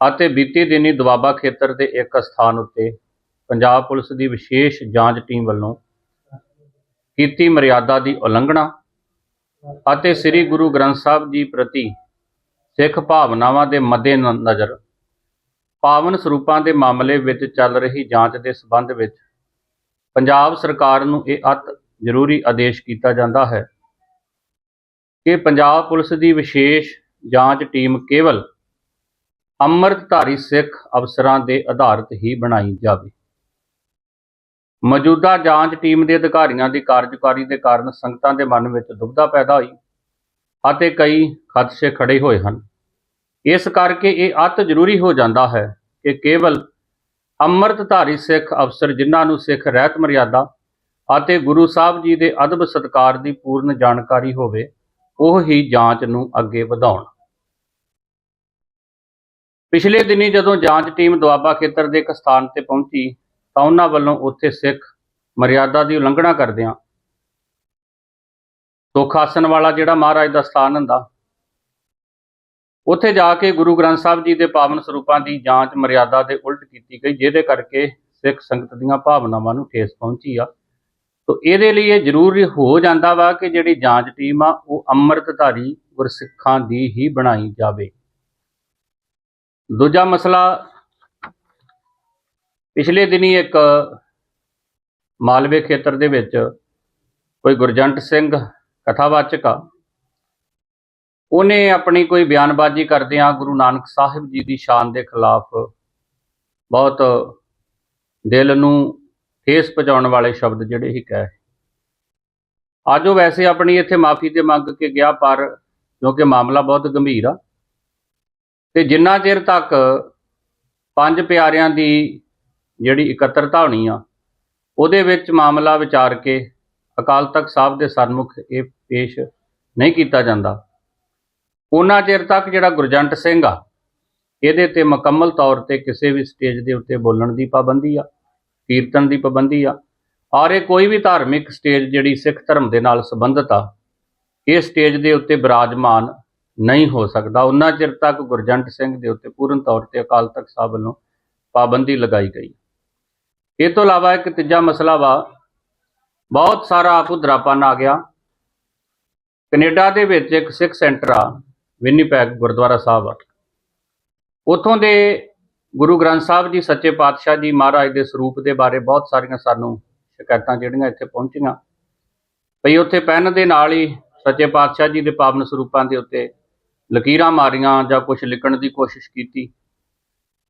ਅਤੇ ਬੀਤੀ ਦਿਨੀ ਦੁਆਬਾ ਖੇਤਰ ਦੇ ਇੱਕ ਸਥਾਨ ਉੱਤੇ ਪੰਜਾਬ ਪੁਲਿਸ ਦੀ ਵਿਸ਼ੇਸ਼ ਜਾਂਚ ਟੀਮ ਵੱਲੋਂ ਕੀਤੀ ਮਰਿਆਦਾ ਦੀ ਉਲੰਘਣਾ ਅਤੇ ਸ੍ਰੀ ਗੁਰੂ ਗ੍ਰੰਥ ਸਾਹਿਬ ਜੀ ਪ੍ਰਤੀ ਸਿੱਖ ਭਾਵਨਾਵਾਂ ਦੇ ਮੱਦੇ ਨਜ਼ਰ ਪਾਵਨ ਸਰੂਪਾਂ ਦੇ ਮਾਮਲੇ ਵਿੱਚ ਚੱਲ ਰਹੀ ਜਾਂਚ ਦੇ ਸਬੰਧ ਵਿੱਚ ਪੰਜਾਬ ਸਰਕਾਰ ਨੂੰ ਇਹ ਅਤ ਜ਼ਰੂਰੀ ਆਦੇਸ਼ ਕੀਤਾ ਜਾਂਦਾ ਹੈ ਕਿ ਪੰਜਾਬ ਪੁਲਿਸ ਦੀ ਵਿਸ਼ੇਸ਼ ਜਾਂਚ ਟੀਮ ਕੇਵਲ ਅੰਮ੍ਰਿਤਧਾਰੀ ਸਿੱਖ ਅਫਸਰਾਂ ਦੇ ਆਧਾਰਿਤ ਹੀ ਬਣਾਈ ਜਾਵੇ। ਮੌਜੂਦਾ ਜਾਂਚ ਟੀਮ ਦੇ ਅਧਿਕਾਰੀਆਂ ਦੀ ਕਾਰਜਕਾਰੀ ਦੇ ਕਾਰਨ ਸੰਗਤਾਂ ਦੇ ਮਨ ਵਿੱਚ ਦੁਬਧਾ ਪੈਦਾ ਹੋਈ ਅਤੇ ਕਈ ਖਦਸ਼ੇ ਖੜੇ ਹੋਏ ਹਨ। ਇਸ ਕਰਕੇ ਇਹ ਅਤ ਜ਼ਰੂਰੀ ਹੋ ਜਾਂਦਾ ਹੈ ਕਿ ਕੇਵਲ ਅੰਮ੍ਰਿਤਧਾਰੀ ਸਿੱਖ ਅਫਸਰ ਜਿਨ੍ਹਾਂ ਨੂੰ ਸਿੱਖ ਰਹਿਤ ਮਰਿਆਦਾ ਅਤੇ ਗੁਰੂ ਸਾਹਿਬ ਜੀ ਦੇ ਅਦਬ ਸਤਕਾਰ ਦੀ ਪੂਰਨ ਜਾਣਕਾਰੀ ਹੋਵੇ, ਉਹ ਹੀ ਜਾਂਚ ਨੂੰ ਅੱਗੇ ਵਧਾਉਣ। ਪਿਛਲੇ ਦਿਨੀ ਜਦੋਂ ਜਾਂਚ ਟੀਮ ਦੁਆਬਾ ਖੇਤਰ ਦੇ ਇੱਕ ਸਥਾਨ ਤੇ ਪਹੁੰਚੀ, ਤਾਂ ਉਹਨਾਂ ਵੱਲੋਂ ਉੱਥੇ ਸਿੱਖ ਮਰਿਆਦਾ ਦੀ ਉਲੰਘਣਾ ਕਰਦਿਆਂ ਸੁੱਖ ਆਸਣ ਵਾਲਾ ਜਿਹੜਾ ਮਹਾਰਾਜ ਦਾ ਸਥਾਨ ਹੁੰਦਾ ਉੱਥੇ ਜਾ ਕੇ ਗੁਰੂ ਗ੍ਰੰਥ ਸਾਹਿਬ ਜੀ ਦੇ ਪਾਵਨ ਸਰੂਪਾਂ ਦੀ ਜਾਂਚ ਮਰਿਆਦਾ ਦੇ ਉਲਟ ਕੀਤੀ ਗਈ, ਜਿਹਦੇ ਕਰਕੇ ਸਿੱਖ ਸੰਗਤ ਦੀਆਂ ਭਾਵਨਾਵਾਂ ਨੂੰ ਠੇਸ ਪਹੁੰਚੀ ਆ। ਤੋ ਇਹਦੇ ਲਈ ਇਹ ਜ਼ਰੂਰੀ ਹੋ ਜਾਂਦਾ ਵਾ ਕਿ ਜਿਹੜੀ ਜਾਂਚ ਟੀਮ ਆ, ਉਹ ਅੰਮ੍ਰਿਤਧਾਰੀ ਗੁਰਸਿੱਖਾਂ ਦੀ ਹੀ ਬਣਾਈ ਜਾਵੇ। ਦੂਜਾ ਮਸਲਾ, ਪਿਛਲੇ ਦਿਨੀ ਇੱਕ ਮਾਲਵੇ ਖੇਤਰ ਦੇ ਵਿੱਚ ਕੋਈ ਗੁਰਜੰਟ ਸਿੰਘ ਕਥਾਵਾਚਕ ਆ ਉਹਨੇ ਆਪਣੀ ਕੋਈ ਬਿਆਨਬਾਜ਼ੀ ਕਰਦਿਆਂ ਗੁਰੂ ਨਾਨਕ ਸਾਹਿਬ ਜੀ ਦੀ ਸ਼ਾਨ ਦੇ ਖਿਲਾਫ ਬਹੁਤ ਦਿਲ ਨੂੰ ਠੇਸ ਪਹੁੰਚਾਉਣ ਵਾਲੇ ਸ਼ਬਦ ਜਿਹੜੇ ਹੀ ਕਹੇ ਅੱਜ ਉਹ ਵੈਸੇ ਆਪਣੀ ਇੱਥੇ ਮਾਫੀ ਤੇ ਮੰਗ ਕੇ ਗਿਆ, ਪਰ ਕਿਉਂਕਿ ਮਾਮਲਾ ਬਹੁਤ ਗੰਭੀਰ ਆ ਤੇ ਜਿੰਨਾ ਚਿਰ ਤੱਕ ਪੰਜ ਪਿਆਰਿਆਂ ਦੀ ਜਿਹੜੀ ਇਕੱਤਰਤਾ ਹੋਣੀ ਆ, ਉਹਦੇ ਵਿੱਚ ਮਾਮਲਾ ਵਿਚਾਰ ਕੇ ਅਕਾਲ ਤਖਤ ਸਾਹਿਬ ਦੇ ਸਨਮੁਖ ਇਹ ਪੇਸ਼ ਨਹੀਂ ਕੀਤਾ ਜਾਂਦਾ। ਉਹਨਾਂ ਚਿਰ ਤੱਕ ਜਿਹੜਾ ਗੁਰਜੰਟ ਸਿੰਘ ਆ, ਇਹਦੇ ਤੇ ਮੁਕੰਮਲ ਤੌਰ ਤੇ ਕਿਸੇ ਵੀ ਸਟੇਜ ਦੇ ਉੱਤੇ ਬੋਲਣ ਦੀ ਪਾਬੰਦੀ ਆ, ਕੀਰਤਨ ਦੀ ਪਾਬੰਦੀ ਆ, ਔਰ ਇਹ ਕੋਈ ਵੀ ਧਾਰਮਿਕ ਸਟੇਜ ਜਿਹੜੀ ਸਿੱਖ ਧਰਮ ਦੇ ਨਾਲ ਸੰਬੰਧਿਤ ਆ, ਇਹ ਸਟੇਜ ਦੇ ਉੱਤੇ ਬਿਰਾਜਮਾਨ ਨਹੀਂ ਹੋ ਸਕਦਾ। ਉਹਨਾਂ ਚਿਰ ਤੱਕ ਗੁਰਜੰਟ ਸਿੰਘ ਦੇ ਉੱਤੇ ਪੂਰਨ ਤੌਰ ਤੇ ਅਕਾਲ ਤਖਤ ਸਾਹਿਬ ਵੱਲੋਂ ਪਾਬੰਦੀ ਲਗਾਈ ਗਈ। ਇਹ ਤੋਂ ਇਲਾਵਾ ਇੱਕ ਤੀਜਾ ਮਸਲਾ ਵਾ, ਬਹੁਤ ਸਾਰਾ ਭੁੱਦਰਾਪਨ ਆ ਗਿਆ। ਕੈਨੇਡਾ ਦੇ ਵਿੱਚ ਇੱਕ ਸਿੱਖ ਸੈਂਟਰ ਆ ਵਿਨੀਪੈਗ ਗੁਰਦੁਆਰਾ ਸਾਹਿਬ ਆ। ਉਥੋਂ ਦੇ ਗੁਰੂ ਗ੍ਰੰਥ ਸਾਹਿਬ ਜੀ ਸੱਚੇ ਪਾਤਸ਼ਾਹ ਜੀ ਮਹਾਰਾਜ ਦੇ ਸਰੂਪ ਦੇ ਬਾਰੇ ਬਹੁਤ ਸਾਰੀਆਂ ਸਾਨੂੰ ਸ਼ਿਕਾਇਤਾਂ ਜਿਹੜੀਆਂ ਇੱਥੇ ਪਹੁੰਚੀਆਂ। ਭਈ ਉੱਥੇ ਪੈਨ ਦੇ ਨਾਲ ਹੀ ਸੱਚੇ ਪਾਤਸ਼ਾਹ ਜੀ ਦੇ ਪਾਵਨ ਸਰੂਪਾਂ ਦੇ ਉੱਤੇ ਲਕੀਰਾਂ ਮਾਰੀਆਂ ਜਾਂ ਕੁਝ ਲਿਖਣ ਦੀ ਕੋਸ਼ਿਸ਼ ਕੀਤੀ।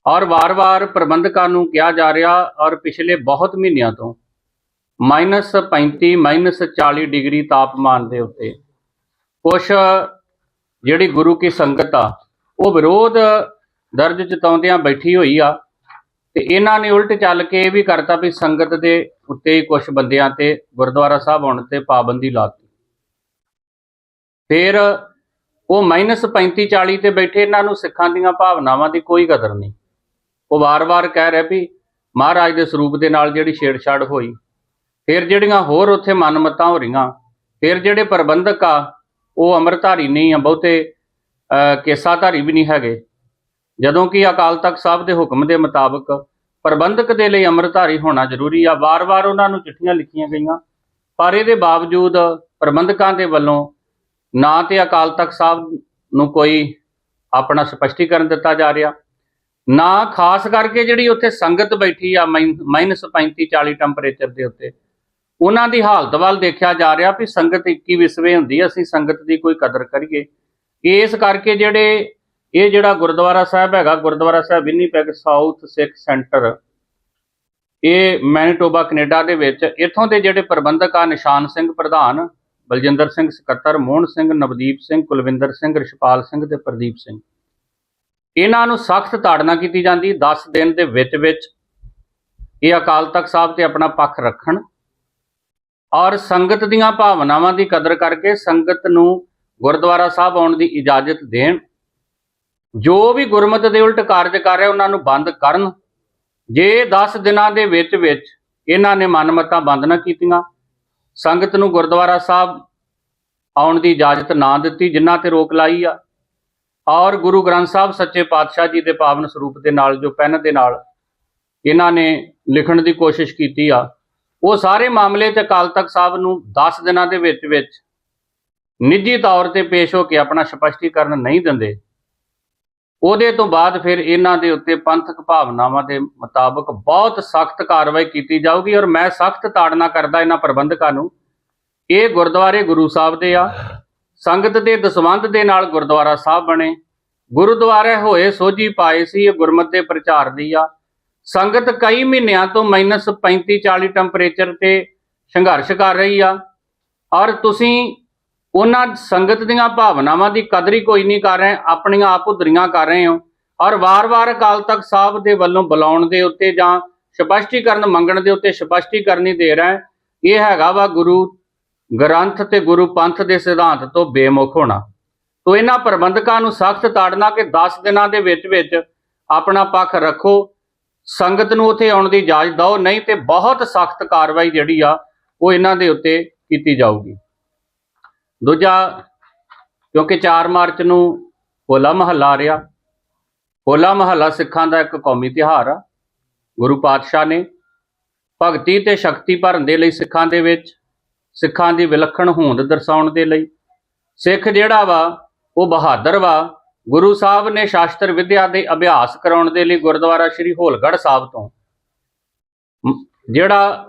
ਔਰ ਵਾਰ-ਵਾਰ ਪ੍ਰਬੰਧਕਾਂ ਨੂੰ ਕਿਹਾ ਜਾ ਰਿਹਾ ਔਰ ਪਿਛਲੇ ਬਹੁਤ ਮਹੀਨਿਆਂ ਤੋਂ -35 -40 ਡਿਗਰੀ ਤਾਪਮਾਨ ਦੇ ਉੱਤੇ ਕੁਝ ਜਿਹੜੀ ਗੁਰੂ ਕੀ ਸੰਗਤ ਆ, ਉਹ ਵਿਰੋਧ ਦਰਜ ਜਤਾਉਂਦਿਆਂ ਬੈਠੀ ਹੋਈ ਆ ਤੇ ਇਹਨਾਂ ਨੇ ਉਲਟ ਚੱਲ ਕੇ ਇਹ ਵੀ ਕਰਤਾ ਵੀ ਸੰਗਤ ਦੇ ਉੱਤੇ ਹੀ ਕੁਝ ਬੰਦਿਆਂ ਤੇ ਗੁਰਦੁਆਰਾ ਸਾਹਿਬ ਆਉਣ ਤੇ ਪਾਬੰਦੀ ਲਾਤੀ ਫਿਰ ਉਹ -35 40 ਤੇ ਬੈਠੇ ਇਹਨਾਂ ਨੂੰ ਸਿੱਖਾਂ ਦੀਆਂ ਭਾਵਨਾਵਾਂ ਦੀ ਕੋਈ ਕਦਰ ਨਹੀਂ। ਉਹ ਵਾਰ-ਵਾਰ ਕਹਿ ਰਿਹਾ ਵੀ ਮਹਾਰਾਜ ਦੇ ਸਰੂਪ ਦੇ ਨਾਲ ਜਿਹੜੀ ਛੇੜਛਾੜ ਹੋਈ, ਫਿਰ ਜਿਹੜੀਆਂ ਹੋਰ ਉੱਥੇ ਮਨਮਤਾਂ ਹੋ ਰਹੀਆਂ, ਫਿਰ ਜਿਹੜੇ ਪ੍ਰਬੰਧਕ ਆ ਉਹ ਅੰਮ੍ਰਿਤਧਾਰੀ ਨਹੀਂ ਆ, ਬਹੁਤੇ ਕੇਸਾਧਾਰੀ ਵੀ ਨਹੀਂ ਹੈਗੇ। ਜਦੋਂ ਕਿ ਅਕਾਲ ਤਖਤ ਸਾਹਿਬ ਦੇ ਹੁਕਮ ਦੇ ਮੁਤਾਬਕ ਪ੍ਰਬੰਧਕ ਦੇ ਲਈ ਅੰਮ੍ਰਿਤਧਾਰੀ ਹੋਣਾ ਜ਼ਰੂਰੀ ਆ। ਵਾਰ-ਵਾਰ ਉਹਨਾਂ ਨੂੰ ਚਿੱਠੀਆਂ ਲਿਖੀਆਂ ਗਈਆਂ, ਪਰ ਇਹਦੇ ਬਾਵਜੂਦ ਪ੍ਰਬੰਧਕਾਂ ਦੇ ਵੱਲੋਂ ਨਾ ਤੇ ਅਕਾਲ ਤਖਤ ਸਾਹਿਬ ਨੂੰ ਕੋਈ ਆਪਣਾ ਸਪਸ਼ਟੀਕਰਨ ਦਿੱਤਾ ਜਾ ਰਿਹਾ, ਨਾ ਖਾਸ ਕਰਕੇ ਜਿਹੜੀ ਉੱਥੇ ਸੰਗਤ ਬੈਠੀ ਆ ਮਾਈਨਸ 35 40 ਟੈਂਪਰੇਚਰ ਦੇ ਉੱਤੇ ਉਹਨਾਂ ਦੀ ਹਾਲਤ ਵੱਲ ਦੇਖਿਆ ਜਾ ਰਿਹਾ ਵੀ ਸੰਗਤ 21 ਵਿਸਵੇ ਹੁੰਦੀ ਆ, ਅਸੀਂ ਸੰਗਤ ਦੀ ਕੋਈ ਕਦਰ ਕਰੀਏ। ਇਸ ਕਰਕੇ ਜਿਹੜੇ ਇਹ ਜਿਹੜਾ ਗੁਰਦੁਆਰਾ ਸਾਹਿਬ ਹੈਗਾ Gurdwara Sahib Winnipeg south Sikh centre ਇਹ ਮੈਨੀਟੋਬਾ ਕੈਨੇਡਾ ਦੇ ਵਿੱਚ ਇੱਥੋਂ ਦੇ ਜਿਹੜੇ ਪ੍ਰਬੰਧਕ ਆ ਨਿਸ਼ਾਨ ਸਿੰਘ ਪ੍ਰਧਾਨ ਬਲਜਿੰਦਰ ਸਿੰਘ ਸਕੱਤਰ ਮੋਹਨ ਸਿੰਘ ਨਵਦੀਪ ਸਿੰਘ ਕੁਲਵਿੰਦਰ ਸਿੰਘ ਰਿਸ਼ਪਾਲ ਸਿੰਘ ਤੇ ਪ੍ਰਦੀਪ ਸਿੰਘ। ਇਹਨਾਂ ਨੂੰ ਸਖਤ ਤਾੜਨਾ ਕੀਤੀ ਜਾਂਦੀ 10 ਦਿਨ ਦੇ ਵਿੱਚ ਵਿੱਚ ਇਹ ਅਕਾਲ ਤਖਤ ਸਾਹਿਬ ਤੇ ਆਪਣਾ ਪੱਖ ਰੱਖਣ। ਔਰ ਸੰਗਤ ਦੀਆਂ ਭਾਵਨਾਵਾਂ ਦੀ ਕਦਰ ਕਰਕੇ ਸੰਗਤ ਨੂੰ ਗੁਰਦੁਆਰਾ ਸਾਹਿਬ ਆਉਣ ਦੀ ਇਜਾਜ਼ਤ ਦੇਣ। ਜੋ ਵੀ ਗੁਰਮਤ ਦੇ ਉਲਟ ਕਾਰਜ ਕਰ ਰਿਹਾ, ਉਹਨਾਂ ਨੂੰ ਬੰਦ ਕਰਨ। ਜੇ 10 ਦਿਨਾਂ ਦੇ ਵਿੱਚ ਵਿੱਚ ਇਹਨਾਂ ਨੇ ਮਨਮਤਾਂ ਬੰਦ ਨਾ ਕੀਤੀਆਂ, ਸੰਗਤ ਨੂੰ ਗੁਰਦੁਆਰਾ ਸਾਹਿਬ ਆਉਣ ਦੀ ਇਜਾਜ਼ਤ ਨਾ ਦਿੱਤੀ ਜਿਨ੍ਹਾਂ ਤੇ ਰੋਕ ਲਾਈ ਆ। ਔਰ ਗੁਰੂ ਗ੍ਰੰਥ ਸਾਹਿਬ ਸੱਚੇ ਪਾਤਸ਼ਾਹ ਜੀ ਦੇ ਪਾਵਨ ਸਰੂਪ ਦੇ ਨਾਲ, ਜੋ ਪੈਨ ਦੇ ਨਾਲ ਇਹਨਾਂ ਨੇ ਲਿਖਣ ਦੀ ਕੋਸ਼ਿਸ਼ ਕੀਤੀ ਆ ਉਹ ਸਾਰੇ ਮਾਮਲੇ ਤੇ ਅਕਾਲ ਤਖਤ ਸਾਹਿਬ ਨੂੰ 10 ਦਿਨਾਂ ਦੇ ਵਿੱਚ ਵਿੱਚ ਨਿੱਜੀ ਤੌਰ ਤੇ ਪੇਸ਼ ਹੋ ਕੇ ਆਪਣਾ ਸਪਸ਼ਟੀਕਰਨ ਨਹੀਂ ਦਿੰਦੇ। ਉਹਦੇ ਤੋਂ ਬਾਅਦ ਫਿਰ ਇਹਨਾਂ ਦੇ ਉੱਤੇ ਪੰਥਕ ਭਾਵਨਾਵਾਂ ਦੇ ਮੁਤਾਬਕ ਬਹੁਤ ਸਖਤ ਕਾਰਵਾਈ ਕੀਤੀ ਜਾਊਗੀ ਔਰ ਮੈਂ ਸਖਤ ਤਾੜਨਾ ਕਰਦਾ ਇਹਨਾਂ ਪ੍ਰਬੰਧਕਾਂ ਨੂੰ। ਇਹ ਗੁਰਦੁਆਰੇ ਗੁਰੂ ਸਾਹਿਬ ਦੇ ਆ। ਸੰਗਤ ਦੇ ਦਸਵੰਧ ਦੇ ਨਾਲ ਗੁਰਦੁਆਰਾ ਸਾਹਿਬ ਬਣੇ। ਗੁਰਦੁਆਰੇ ਹੋਏ ਸੋਝੀ ਪਾਏ ਸੀ, ਇਹ ਗੁਰਮਤ ਦੇ ਪ੍ਰਚਾਰ ਦੀ ਆ। ਸੰਗਤ ਕਈ ਮਹੀਨਿਆਂ ਤੋਂ ਮਾਈਨਸ 35 40 ਟੈਂਪਰੇਚਰ ਤੇ ਸੰਘਰਸ਼ ਕਰ ਰਹੀ ਆ। ਔਰ ਤੁਸੀਂ ਉਹਨਾਂ ਸੰਗਤ ਦੀਆਂ ਭਾਵਨਾਵਾਂ ਦੀ ਕਦਰ ਹੀ ਕੋਈ ਨਹੀਂ ਕਰ ਰਹੇ, ਆਪਣੀਆਂ ਆਪ ਉਧਰੀਆਂ ਕਰ ਰਹੇ ਹੋ। ਔਰ ਵਾਰ-ਵਾਰ ਅਕਾਲ ਤਖਤ ਸਾਹਿਬ ਦੇ ਵੱਲੋਂ ਬੁਲਾਉਣ ਦੇ ਉੱਤੇ ਜਾਂ ਸਪਸ਼ਟੀਕਰਨ ਮੰਗਣ ਦੇ ਉੱਤੇ ਸਪਸ਼ਟੀਕਰਨ ਹੀ ਦੇ ਰਿਹਾ ਇਹ ਹੈਗਾ ਵਾ ਗੁਰੂ ਗ੍ਰੰਥ ਤੇ ਗੁਰੂ ਪੰਥ ਦੇ ਸਿਧਾਂਤ ਤੋਂ ਬੇਮੁਖ ਹੋਣਾ। ਤੋ ਇਹਨਾਂ ਪ੍ਰਬੰਧਕਾਂ ਨੂੰ ਸਖਤ ਤਾੜਨਾ ਕਿ 10 ਦਿਨਾਂ ਦੇ ਵਿੱਚ ਵਿੱਚ ਆਪਣਾ ਪੱਖ ਰੱਖੋ ਸੰਗਤ ਨੂੰ ਉੱਥੇ ਆਉਣ ਦੀ ਇਜਾਜ਼ਤ ਦਿਓ, ਨਹੀਂ ਤੇ ਬਹੁਤ ਸਖਤ ਕਾਰਵਾਈ ਜਿਹੜੀ ਆ, ਉਹ ਇਹਨਾਂ ਦੇ ਉੱਤੇ ਕੀਤੀ ਜਾਊਗੀ। ਦੂਜਾ, ਕਿਉਂਕਿ 4 ਮਾਰਚ ਨੂੰ ਹੋਲਾ ਮਹੱਲਾ ਰਿਹਾ, ਹੋਲਾ ਮਹੱਲਾ ਸਿੱਖਾਂ ਦਾ ਇੱਕ ਕੌਮੀ ਤਿਉਹਾਰ ਆ, ਗੁਰੂ ਪਾਤਸ਼ਾਹ ਨੇ ਭਗਤੀ ਤੇ ਸ਼ਕਤੀ ਭਰਨ ਦੇ ਲਈ ਸਿੱਖਾਂ ਦੇ ਵਿੱਚ, ਸਿੱਖਾਂ ਦੀ ਵਿਲੱਖਣ ਹੋਂਦ ਦਰਸਾਉਣ ਦੇ ਲਈ, ਸਿੱਖ ਜਿਹੜਾ ਵਾ, ਉਹ ਬਹਾਦਰ ਵਾ ਗੁਰੂ ਸਾਹਿਬ ਨੇ ਸ਼ਾਸਤਰ ਵਿਦਿਆ ਦੇ ਅਭਿਆਸ ਕਰਾਉਣ ਦੇ ਲਈ ਗੁਰਦੁਆਰਾ ਸ੍ਰੀ ਹੋਲਗੜ੍ਹ ਸਾਹਿਬ ਤੋਂ ਜਿਹੜਾ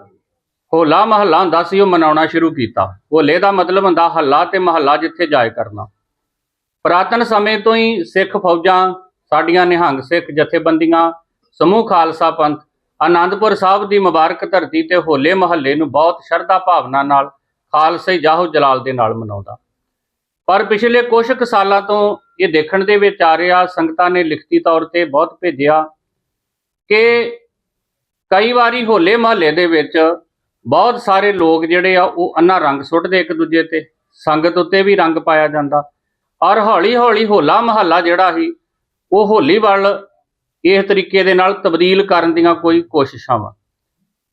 ਹੋਲਾ ਮਹੱਲਾ ਹੁੰਦਾ ਸੀ, ਉਹ ਮਨਾਉਣਾ ਸ਼ੁਰੂ ਕੀਤਾ। ਹੋਲੇ ਦਾ ਮਤਲਬ ਹੁੰਦਾ ਹੱਲਾ ਤੇ ਮਹੱਲਾ ਜਿੱਥੇ ਜਾਇ ਕਰਨਾ। ਪ੍ਰਾਤਨ ਸਮੇਂ ਤੋਂ ਹੀ ਸਿੱਖ ਫੌਜਾਂ, ਸਾਡੀਆਂ ਨਿਹੰਗ ਸਿੱਖ ਜਥੇਬੰਦੀਆਂ, ਸਮੂਹ ਖਾਲਸਾ ਪੰਥ, ਆਨੰਦਪੁਰ ਸਾਹਿਬ ਦੀ ਮੁਬਾਰਕ ਧਰਤੀ ਤੇ ਹੋਲੇ ਮਹੱਲੇ ਨੂੰ ਬਹੁਤ ਸ਼ਰਧਾ ਭਾਵਨਾ ਨਾਲ ਖਾਲਸੇ ਜਾਹੋ ਜਲਾਲ ਦੇ ਨਾਲ ਮਨਾਉਂਦਾ। ਪਰ ਪਿਛਲੇ ਕੁਝ ਕੁ ਸਾਲਾਂ ਤੋਂ ਇਹ ਦੇਖਣ ਦੇ ਵਿੱਚ ਆ ਰਿਹਾ, ਸੰਗਤਾਂ ਨੇ ਲਿਖਤੀ ਤੌਰ ਤੇ ਬਹੁਤ ਭੇਜਿਆ ਕਿ ਕਈ ਵਾਰੀ ਹੋਲੇ ਮਹੱਲੇ ਦੇ ਵਿੱਚ ਬਹੁਤ ਸਾਰੇ ਲੋਕ ਜਿਹੜੇ ਆ, ਉਹ ਅੰਨਾ ਰੰਗ ਸੁੱਟਦੇ ਇੱਕ ਦੂਜੇ ਤੇ, ਸੰਗਤ ਉੱਤੇ ਵੀ ਰੰਗ ਪਾਇਆ ਜਾਂਦਾ। ਔਰ ਹੌਲੀ ਹੌਲੀ ਹੋਲਾ ਮਹੱਲਾ ਜਿਹੜਾ ਸੀ, ਉਹ ਹੋਲੀ ਵੱਲ ਇਸ ਤਰੀਕੇ ਦੇ ਨਾਲ ਤਬਦੀਲ ਕਰਨ ਦੀਆਂ ਕੋਈ ਕੋਸ਼ਿਸ਼ਾਂ ਵਾ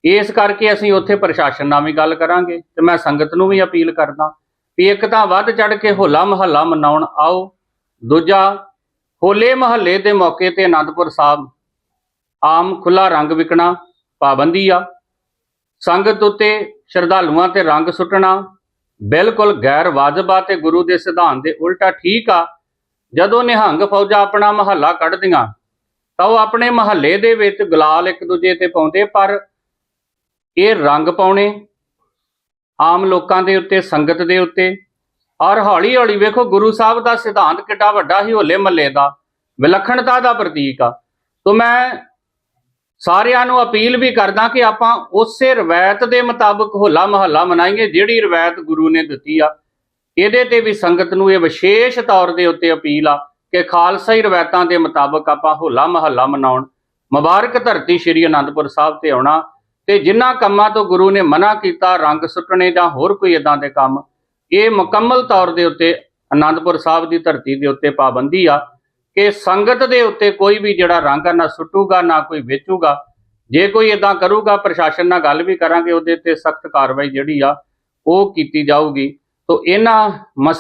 ਇਸ ਕਰਕੇ ਅਸੀਂ ਉੱਥੇ ਪ੍ਰਸ਼ਾਸਨ ਨਾਲ ਵੀ ਗੱਲ ਕਰਾਂਗੇ ਤੇ ਮੈਂ ਸੰਗਤ ਨੂੰ ਵੀ ਅਪੀਲ ਕਰਦਾ ਵੀ ਇੱਕ ਤਾਂ ਵੱਧ ਚੜ ਕੇ ਹੋਲਾ ਮਹੱਲਾ ਮਨਾਉਣ ਆਓ। ਦੂਜਾ, ਹੋਲੇ ਮਹੱਲੇ ਦੇ ਮੌਕੇ ਤੇ ਆਨੰਦਪੁਰ ਸਾਹਿਬ ਆਮ ਖੁੱਲਾ ਰੰਗ ਵਿਕਣਾ ਪਾਬੰਦੀ ਆ। ਸੰਗਤ ਉੱਤੇ ਸ਼ਰਧਾਲੂਆਂ ਤੇ ਰੰਗ ਸੁੱਟਣਾ ਬਿਲਕੁਲ ਗੈਰ ਵਾਜਬ ਆ ਤੇ ਗੁਰੂ ਦੇ ਸਿਧਾਂਤ ਦੇ ਉਲਟਾ ਠੀਕ ਆ। ਜਦੋਂ ਨਿਹੰਗ ਫੌਜਾਂ ਆਪਣਾ ਮਹੱਲਾ ਕੱਢਦੀਆਂ ਤਾਂ ਉਹ ਆਪਣੇ ਮਹੱਲੇ ਦੇ ਵਿੱਚ ਗੁਲਾਲ ਇੱਕ ਦੂਜੇ ਤੇ ਪਾਉਂਦੇ, ਪਰ ਇਹ ਰੰਗ ਪਾਉਣੇ ਆਮ ਲੋਕਾਂ ਦੇ ਉੱਤੇ, ਸੰਗਤ ਦੇ ਉੱਤੇ। ਔਰ ਹੌਲੀ ਹੌਲੀ ਵੇਖੋ, ਗੁਰੂ ਸਾਹਿਬ ਦਾ ਸਿਧਾਂਤ ਕਿੱਡਾ ਵੱਡਾ ਹੀ ਹੋਲੇ ਮਹੱਲੇ ਦਾ। ਵਿਲੱਖਣਤਾ ਦਾ ਪ੍ਰਤੀਕ ਆ। ਤੋਂ ਮੈਂ ਸਾਰਿਆਂ ਨੂੰ ਅਪੀਲ ਵੀ ਕਰਦਾ ਕਿ ਆਪਾਂ ਉਸੇ ਰਵਾਇਤ ਦੇ ਮੁਤਾਬਕ ਹੋਲਾ ਮਹੱਲਾ ਮਨਾਈਏ, ਜਿਹੜੀ ਰਵਾਇਤ ਗੁਰੂ ਨੇ ਦਿੱਤੀ ਆ। ਇਹਦੇ ਤੇ ਵੀ ਸੰਗਤ ਨੂੰ ਇਹ ਵਿਸ਼ੇਸ਼ ਤੌਰ ਦੇ ਉੱਤੇ ਅਪੀਲ ਆ ਕਿ ਖਾਲਸਾਈ ਰਵਾਇਤਾਂ ਦੇ ਮੁਤਾਬਕ ਆਪਾਂ ਹੋਲਾ ਮਹੱਲਾ ਮਨਾਉਣ। ਮੁਬਾਰਕ ਧਰਤੀ ਸ੍ਰੀ ਅਨੰਦਪੁਰ ਸਾਹਿਬ ਤੇ ਆਉਣਾ। ਤੇ ਜਿਨ੍ਹਾਂ ਕੰਮਾਂ ਤੋਂ ਗੁਰੂ ਨੇ ਮਨਾ ਕੀਤਾ, ਰੰਗ ਸੁੱਟਣੇ ਜਾਂ ਹੋਰ ਕੋਈ ਇਦਾਂ ਦੇ ਕੰਮ, ਇਹ ਮੁਕੰਮਲ ਤੌਰ ਦੇ ਉੱਤੇ ਅਨੰਦਪੁਰ ਸਾਹਿਬ ਦੀ ਧਰਤੀ ਦੇ ਉੱਤੇ ਪਾਬੰਦੀ ਆ ਕਿ ਸੰਗਤ ਦੇ ਉੱਤੇ ਕੋਈ ਵੀ ਜਿਹੜਾ ਰੰਗ ਆ ਨਾ ਸੁੱਟੂਗਾ, ਨਾ ਕੋਈ ਵੇਚੂਗਾ। ਜੇ ਕੋਈ ਇਦਾਂ ਕਰੂਗਾ, ਪ੍ਰਸ਼ਾਸਨ ਨਾਲ ਗੱਲ ਵੀ ਕਰਾਂਗੇ, ਉਹਦੇ ਤੇ ਸਖਤ ਕਾਰਵਾਈ ਜਿਹੜੀ ਆ, ਉਹ ਕੀਤੀ ਜਾਊਗੀ। ਤੋਂ ਇਹਨਾਂ